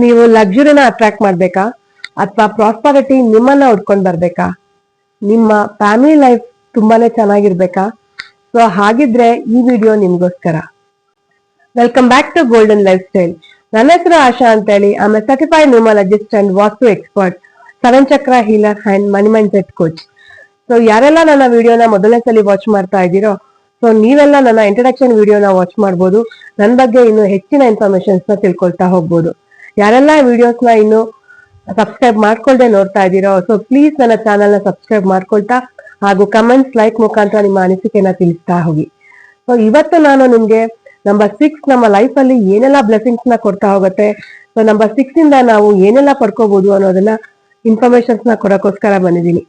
ನೀವು ಲಕ್ಸುರಿನ ಅಟ್ರಾಕ್ಟ್ ಮಾಡ್ಬೇಕಾ? ಅಥವಾ ಪ್ರಾಸ್ಪರಿಟಿ ನಿಮ್ಮನ್ನ ಉಡ್ಕೊಂಡ್ ಬರ್ಬೇಕಾ? ನಿಮ್ಮ ಫ್ಯಾಮಿಲಿ ಲೈಫ್ ತುಂಬಾನೇ ಚೆನ್ನಾಗಿರ್ಬೇಕಾ? ಸೊ ಹಾಗಿದ್ರೆ ಈ ವಿಡಿಯೋ ನಿಮ್ಗೋಸ್ಕರ. Welcome back to golden life style ನನ್ನ ಹೆಸರು ಆಶಾ ಅಂತ ಹೇಳಿ ಆಮೇಲೆ certified numerologist and vastu expert seven chakra healer and money mind set coach so ಯಾರೆಲ್ಲ ನನ್ನ ವಿಡಿಯೋನ ಮೊದಲನೇ ಸಲ ವಾಚ್ ಮಾಡ್ತಾ ಇದ್ದೀರೋ ಸೊ ನೀವೆಲ್ಲ ನನ್ನ ಇಂಟ್ರಡಕ್ಷನ್ ವಿಡಿಯೋನ ವಾಚ್ ಮಾಡ್ಬೋದು. ನನ್ನ ಬಗ್ಗೆ ಇನ್ನು ಹೆಚ್ಚಿನ ಇನ್ಫಾರ್ಮೇಶನ್ಸ್ ತಿಳ್ಕೊಳ್ತಾ ಹೋಗ್ಬೋದು. ಯಾರೆಲ್ಲ ವಿಡಿಯೋಸ್ನ ಇನ್ನು ಸಬ್ಸ್ಕ್ರೈಬ್ ಮಾಡ್ಕೊಳ್ದೆ ನೋಡ್ತಾ ಇದ್ದೀರೋ ಸೊ ಪ್ಲೀಸ್ ನನ್ನ ಚಾನೆಲ್ನ ಸಬ್ಸ್ಕ್ರೈಬ್ ಮಾಡ್ಕೊಳ್ತಾ ಹಾಗೂ ಕಮೆಂಟ್ಸ್ ಲೈಕ್ ಮುಖಾಂತರ ನಿಮ್ಮ ಅನಿಸಿಕೆನ ತಿಳಿಸ್ತಾ ಹೋಗಿ. ಸೊ ಇವತ್ತು ನಾನು ನಿಮ್ಗೆ ನಂಬರ್ ಸಿಕ್ಸ್ ನಮ್ಮ ಲೈಫ್ ಅಲ್ಲಿ ಏನೆಲ್ಲ ಬ್ಲೆಸಿಂಗ್ಸ್ನ ಕೊಡ್ತಾ ಹೋಗುತ್ತೆ ಸೊ ನಂಬರ್ ಸಿಕ್ಸ್ ಇಂದ ನಾವು ಏನೆಲ್ಲ ಪಡ್ಕೋಬಹುದು ಅನ್ನೋದನ್ನ ಇನ್ಫಾರ್ಮೇಶನ್ಸ್ನ ಕೊಡೋಕೋಸ್ಕರ ಬಂದಿದ್ದೀನಿ.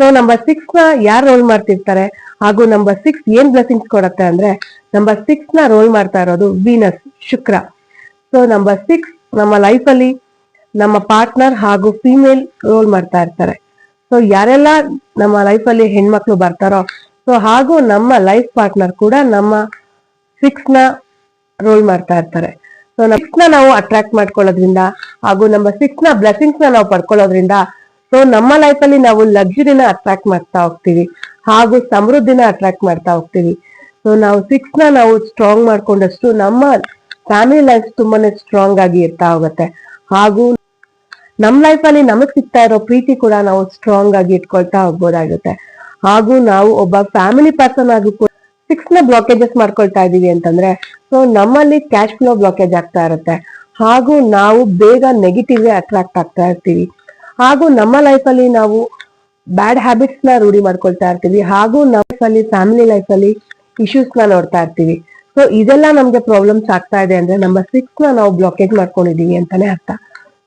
ಸೊ ನಂಬರ್ ಸಿಕ್ಸ್ನ ಯಾರು ರೋಲ್ ಮಾಡ್ತಿರ್ತಾರೆ ಹಾಗೂ ನಂಬರ್ ಸಿಕ್ಸ್ ಏನ್ ಬ್ಲೆಸಿಂಗ್ಸ್ ಕೊಡತ್ತೆ ಅಂದ್ರೆ ನಂಬರ್ ಸಿಕ್ಸ್ನ ರೋಲ್ ಮಾಡ್ತಾ ಇರೋದು Venus Shukra. So number six ನಮ್ಮ ಲೈಫ್ ಅಲ್ಲಿ ನಮ್ಮ ಪಾರ್ಟ್ನರ್ ಹಾಗೂ ಫಿಮೇಲ್ ರೋಲ್ ಮಾಡ್ತಾ ಇರ್ತಾರೆ. ಸೊ ಯಾರೆಲ್ಲ ನಮ್ಮ ಲೈಫ್ ಅಲ್ಲಿ ಹೆಣ್ಮಕ್ಳು ಬರ್ತಾರೋ ಸೊ ಹಾಗೂ ನಮ್ಮ ಲೈಫ್ ಪಾರ್ಟ್ನರ್ ಕೂಡ ನಮ್ಮ ಸಿಕ್ಸ್ನ ರೋಲ್ ಮಾಡ್ತಾ ಇರ್ತಾರೆ. ಸೊ ನ ನಾವು ಅಟ್ರಾಕ್ಟ್ ಮಾಡ್ಕೊಳ್ಳೋದ್ರಿಂದ ಹಾಗೂ ನಮ್ಮ ಸಿಕ್ಸ್ನ ಬ್ಲೆಸಿಂಗ್ಸ್ನ ನಾವು ಪಡ್ಕೊಳ್ಳೋದ್ರಿಂದ ಸೊ ನಮ್ಮ ಲೈಫ್ ಅಲ್ಲಿ ನಾವು ಲಕ್ಸುರಿನ ಅಟ್ರಾಕ್ಟ್ ಮಾಡ್ತಾ ಹೋಗ್ತೀವಿ ಹಾಗೂ ಸಮೃದ್ಧಿನ ಅಟ್ರಾಕ್ಟ್ ಮಾಡ್ತಾ ಹೋಗ್ತೀವಿ. ಸೊ ನಾವು ಸಿಕ್ಸ್ನ ನಾವು ಸ್ಟ್ರಾಂಗ್ ಮಾಡ್ಕೊಂಡಷ್ಟು ನಮ್ಮ ಫ್ಯಾಮಿಲಿ ಲೈಫ್ ತುಂಬಾನೇ ಸ್ಟ್ರಾಂಗ್ ಆಗಿ ಇರ್ತಾ ಹೋಗುತ್ತೆ. ಹಾಗೂ ನಮ್ ಲೈಫ್ ಅಲ್ಲಿ ನಮಗ್ ಸಿಗ್ತಾ ಇರೋ ಪ್ರೀತಿ ಕೂಡ ನಾವು ಸ್ಟ್ರಾಂಗ್ ಆಗಿ ಇಟ್ಕೊಳ್ತಾ ಹೋಗ್ಬೋದಾಗುತ್ತೆ. ಹಾಗೂ ನಾವು ಒಬ್ಬ ಫ್ಯಾಮಿಲಿ ಪರ್ಸನ್ ಆಗಿ ಸಿಕ್ಸ್ನ ಬ್ಲಾಕೇಜಸ್ ಮಾಡ್ಕೊಳ್ತಾ ಇದೀವಿ ಅಂತಂದ್ರೆ ಸೊ ನಮ್ಮಲ್ಲಿ ಕ್ಯಾಶ್ ಫ್ಲೋ ಬ್ಲಾಕೇಜ್ ಆಗ್ತಾ ಇರುತ್ತೆ. ಹಾಗೂ ನಾವು ಬೇಗ ನೆಗೆಟಿವ್ ಅಟ್ರಾಕ್ಟ್ ಆಗ್ತಾ ಇರ್ತೀವಿ. ಹಾಗೂ ನಮ್ಮ ಲೈಫ್ ಅಲ್ಲಿ ನಾವು ಬ್ಯಾಡ್ ಹ್ಯಾಬಿಟ್ಸ್ನ ರೂಢಿ ಮಾಡ್ಕೊಳ್ತಾ ಇರ್ತೀವಿ. ಹಾಗೂ ನಮ್ಮ ಅಲ್ಲಿ ಫ್ಯಾಮಿಲಿ ಲೈಫ್ ಅಲ್ಲಿ ಇಶ್ಯೂಸ್ನ ನೋಡ್ತಾ ಇರ್ತೀವಿ. ಸೊ ಇದೆಲ್ಲ ನಮ್ಗೆ ಪ್ರಾಬ್ಲಮ್ಸ್ ಆಗ್ತಾ ಇದೆ ಅಂದ್ರೆ ನಂಬರ್ ಸಿಕ್ಸ್ನ ನಾವು ಬ್ಲಾಕೇಜ್ ಮಾಡ್ಕೊಂಡಿದೀವಿ ಅಂತಾನೆ ಅರ್ಥ.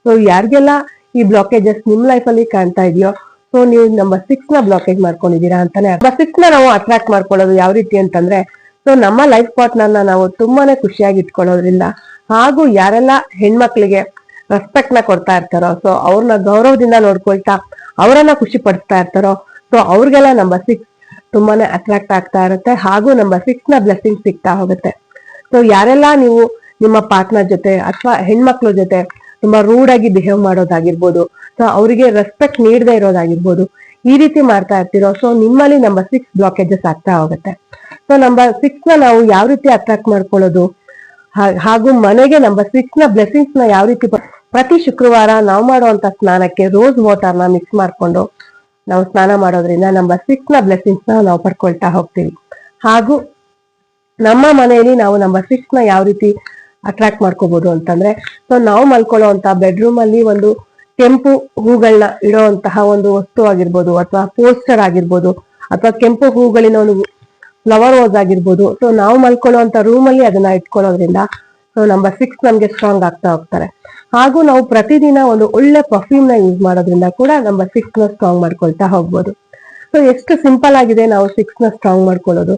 ಸೊ ಯಾರಿಗೆಲ್ಲ ಈ ಬ್ಲಾಕೇಜಸ್ ನಿಮ್ ಲೈಫ್ ಅಲ್ಲಿ ಕಾಣ್ತಾ ಇದೆಯೋ ಸೊ ನೀವು ನಂಬರ್ ಸಿಕ್ಸ್ನ ಬ್ಲಾಕೇಜ್ ಮಾಡ್ಕೊಂಡಿದ್ದೀರಾ ಅಂತಾನೆ ನಂಬರ್ ಸಿಕ್ಸ್ನ ನಾವು ಅಟ್ರಾಕ್ಟ್ ಮಾಡ್ಕೊಳ್ಳೋದು ಯಾವ ರೀತಿ ಅಂತಂದ್ರೆ ಸೊ ನಮ್ಮ ಲೈಫ್ ಪಾರ್ಟ್ನರ್ನ ನಾವು ತುಂಬಾನೇ ಖುಷಿಯಾಗಿ ಇಟ್ಕೊಳ್ಳೋದ್ರಿಂದ ಹಾಗೂ ಯಾರೆಲ್ಲ ಹೆಣ್ಮಕ್ಳಿಗೆ ರೆಸ್ಪೆಕ್ಟ್ನ ಕೊಡ್ತಾ ಇರ್ತಾರೋ ಸೊ ಅವ್ರನ್ನ ಗೌರವದಿಂದ ನೋಡ್ಕೊಳ್ತಾ ಅವರನ್ನ ಖುಷಿ ಪಡಿಸ್ತಾ ಇರ್ತಾರೋ ಸೊ ಅವ್ರಿಗೆಲ್ಲ ನಂಬರ್ ಸಿಕ್ಸ್ ತುಂಬಾನೇ ಅಟ್ರಾಕ್ಟ್ ಆಗ್ತಾ ಇರುತ್ತೆ ಹಾಗೂ ನಂಬರ್ ಸಿಕ್ಸ್ನ ಬ್ಲೆಸ್ಸಿಂಗ್ ಸಿಗ್ತಾ ಹೋಗುತ್ತೆ. ಸೊ ಯಾರೆಲ್ಲ ನೀವು ನಿಮ್ಮ ಪಾರ್ಟ್ನರ್ ಜೊತೆ ಅಥವಾ ಹೆಣ್ಮಕ್ಳ ಜೊತೆ ತುಂಬಾ ರೂಡ್ ಆಗಿ ಬಿಹೇವ್ ಮಾಡೋದಾಗಿರ್ಬೋದು ಸೊ ಅವರಿಗೆ ರೆಸ್ಪೆಕ್ಟ್ ನೀಡದೇ ಇರೋದಾಗಿರ್ಬೋದು, ಈ ರೀತಿ ಮಾಡ್ತಾ ಇರ್ತೀರೋ ಸೊ ನಿಮ್ಮಲ್ಲಿ ನಂಬರ್ ಸಿಕ್ಸ್ ಬ್ಲಾಕೇಜಸ್ ಆಗ್ತಾ ಹೋಗುತ್ತೆ. ಸೊ ನಂಬರ್ ಸಿಕ್ಸ್ನ ನಾವು ಯಾವ ರೀತಿ ಅಟ್ರಾಕ್ಟ್ ಮಾಡ್ಕೊಳ್ಳೋದು ಹಾಗೂ ಮನೆಗೆ ನಂಬರ್ ಸಿಕ್ಸ್ನ ಬ್ಲೆಸಿಂಗ್ಸ್ನ ಯಾವ ರೀತಿ ಪ್ರತಿ ಶುಕ್ರವಾರ ನಾವು ಮಾಡುವಂತ ಸ್ನಾನಕ್ಕೆ ರೋಸ್ ವಾಟರ್ನ ಮಿಕ್ಸ್ ಮಾಡ್ಕೊಂಡು ನಾವು ಸ್ನಾನ ಮಾಡೋದ್ರಿಂದ ನಮ್ಮ ಸಿಕ್ಸ್ನ ಬ್ಲೆಸಿಂಗ್ಸ್ನ ನಾವು ಪಡ್ಕೊಳ್ತಾ ಹೋಗ್ತೀವಿ. ಹಾಗೂ ನಮ್ಮ ಮನೆಯಲ್ಲಿ ನಾವು ನಮ್ಮ ಸಿಕ್ಸ್ನ ಯಾವ ರೀತಿ ಅಟ್ರಾಕ್ಟ್ ಮಾಡ್ಕೋಬಹುದು ಅಂತಂದ್ರೆ ಸೊ ನಾವು ಮಲ್ಕೊಳ್ಳುವಂತ ಬೆಡ್ರೂಮ್ ಅಲ್ಲಿ ಒಂದು ಕೆಂಪು ಹೂಗಳನ್ನ ಇಡುವಂತಹ ಒಂದು ವಸ್ತು ಆಗಿರ್ಬೋದು ಅಥವಾ ಪೋಸ್ಟರ್ ಆಗಿರ್ಬೋದು ಅಥವಾ ಕೆಂಪು ಹೂಗಳಿನ ಒಂದು ಫ್ಲವರ್ ವಾಸ್ ಆಗಿರ್ಬೋದು. ಸೊ ನಾವು ಮಲ್ಕೊಳ್ಳುವಂತ ರೂಮ್ ಅಲ್ಲಿ ಅದನ್ನ ಇಟ್ಕೊಳ್ಳೋದ್ರಿಂದ ಸೊ ನಂಬರ್ ಸಿಕ್ಸ್ ನಮ್ಗೆ ಸ್ಟ್ರಾಂಗ್ ಆಗ್ತಾ ಹೋಗ್ತಾರೆ. ಹಾಗೂ ನಾವು ಪ್ರತಿದಿನ ಒಂದು ಒಳ್ಳೆ ಪರ್ಫ್ಯೂಮ್ನ ಯೂಸ್ ಮಾಡೋದ್ರಿಂದ ಕೂಡ ನಮ್ಮ ಸಿಕ್ಸ್ನ ಸ್ಟ್ರಾಂಗ್ ಮಾಡ್ಕೊಳ್ತಾ ಹೋಗ್ಬೋದು. ಸೊ ಎಷ್ಟು ಸಿಂಪಲ್ ಆಗಿದೆ ನಾವು ಸಿಕ್ಸ್ನ ಸ್ಟ್ರಾಂಗ್ ಮಾಡ್ಕೊಳ್ಳೋದು.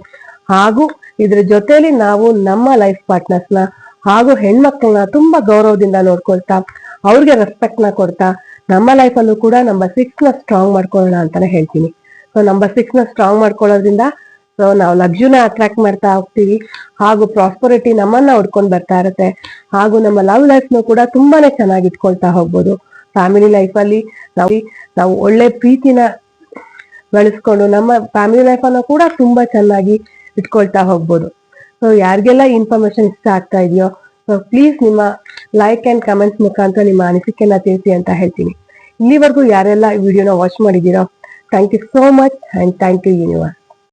ಹಾಗೂ ಇದ್ರ ಜೊತೆಲಿ ನಾವು ನಮ್ಮ ಲೈಫ್ ಪಾರ್ಟ್ನರ್ಸ್ನ ಹಾಗೂ ಹೆಣ್ಮಕ್ಳನ್ನ ತುಂಬಾ ಗೌರವದಿಂದ ನೋಡ್ಕೊಳ್ತಾ, ಅವ್ರಿಗೆ ರೆಸ್ಪೆಕ್ಟ್ನ ಕೊಡ್ತಾ, ನಮ್ಮ ಲೈಫ್ ಅಲ್ಲೂ ಕೂಡ ನಮ್ಮ ಸಿಕ್ಸ್ನ ಸ್ಟ್ರಾಂಗ್ ಮಾಡ್ಕೊಳ್ಳೋಣ ಅಂತಾನೆ ಹೇಳ್ತೀನಿ. ಸೊ ನಂಬರ್ ಸಿಕ್ಸ್ನ ಸ್ಟ್ರಾಂಗ್ ಮಾಡ್ಕೊಳ್ಳೋದ್ರಿಂದ ಸೊ ನಾವು ಲಕ್ಸುನ ಅಟ್ರಾಕ್ಟ್ ಮಾಡ್ತಾ ಹೋಗ್ತೀವಿ. ಹಾಗೂ ಪ್ರಾಸ್ಪರಿಟಿ ನಮ್ಮನ್ನ ಹುಡ್ಕೊಂಡ್ ಬರ್ತಾ ಇರುತ್ತೆ. ಹಾಗೂ ನಮ್ಮ ಲವ್ ಲೈಫ್ ನು ಕೂಡ ತುಂಬಾನೇ ಚೆನ್ನಾಗಿ ಇಟ್ಕೊಳ್ತಾ ಹೋಗ್ಬೋದು. ಫ್ಯಾಮಿಲಿ ಲೈಫ್ ಅಲ್ಲಿ ನಾವು ನಾವು ಒಳ್ಳೆ ಪ್ರೀತಿನ ಬೆಳೆಸ್ಕೊಂಡು ನಮ್ಮ ಫ್ಯಾಮಿಲಿ ಲೈಫ್ ಅನ್ನು ಕೂಡ ತುಂಬಾ ಚೆನ್ನಾಗಿ ಇಟ್ಕೊಳ್ತಾ ಹೋಗ್ಬೋದು. ಸೊ ಯಾರಿಗೆಲ್ಲ ಇನ್ಫಾರ್ಮೇಶನ್ ಇಷ್ಟ ಆಗ್ತಾ ಇದೆಯೋ ಸೊ ಪ್ಲೀಸ್ ನಿಮ್ಮ ಲೈಕ್ ಅಂಡ್ ಕಮೆಂಟ್ಸ್ ಮುಖಾಂತರ ನಿಮ್ಮ ಅನಿಸಿಕೆನ ತಿಳಿಸಿ ಅಂತ ಹೇಳ್ತೀನಿ. ಇಲ್ಲಿವರೆಗೂ ಯಾರೆಲ್ಲ ವಿಡಿಯೋನ watch ಮಾಡಿದ್ದೀರೋ thank you so much and thank you universe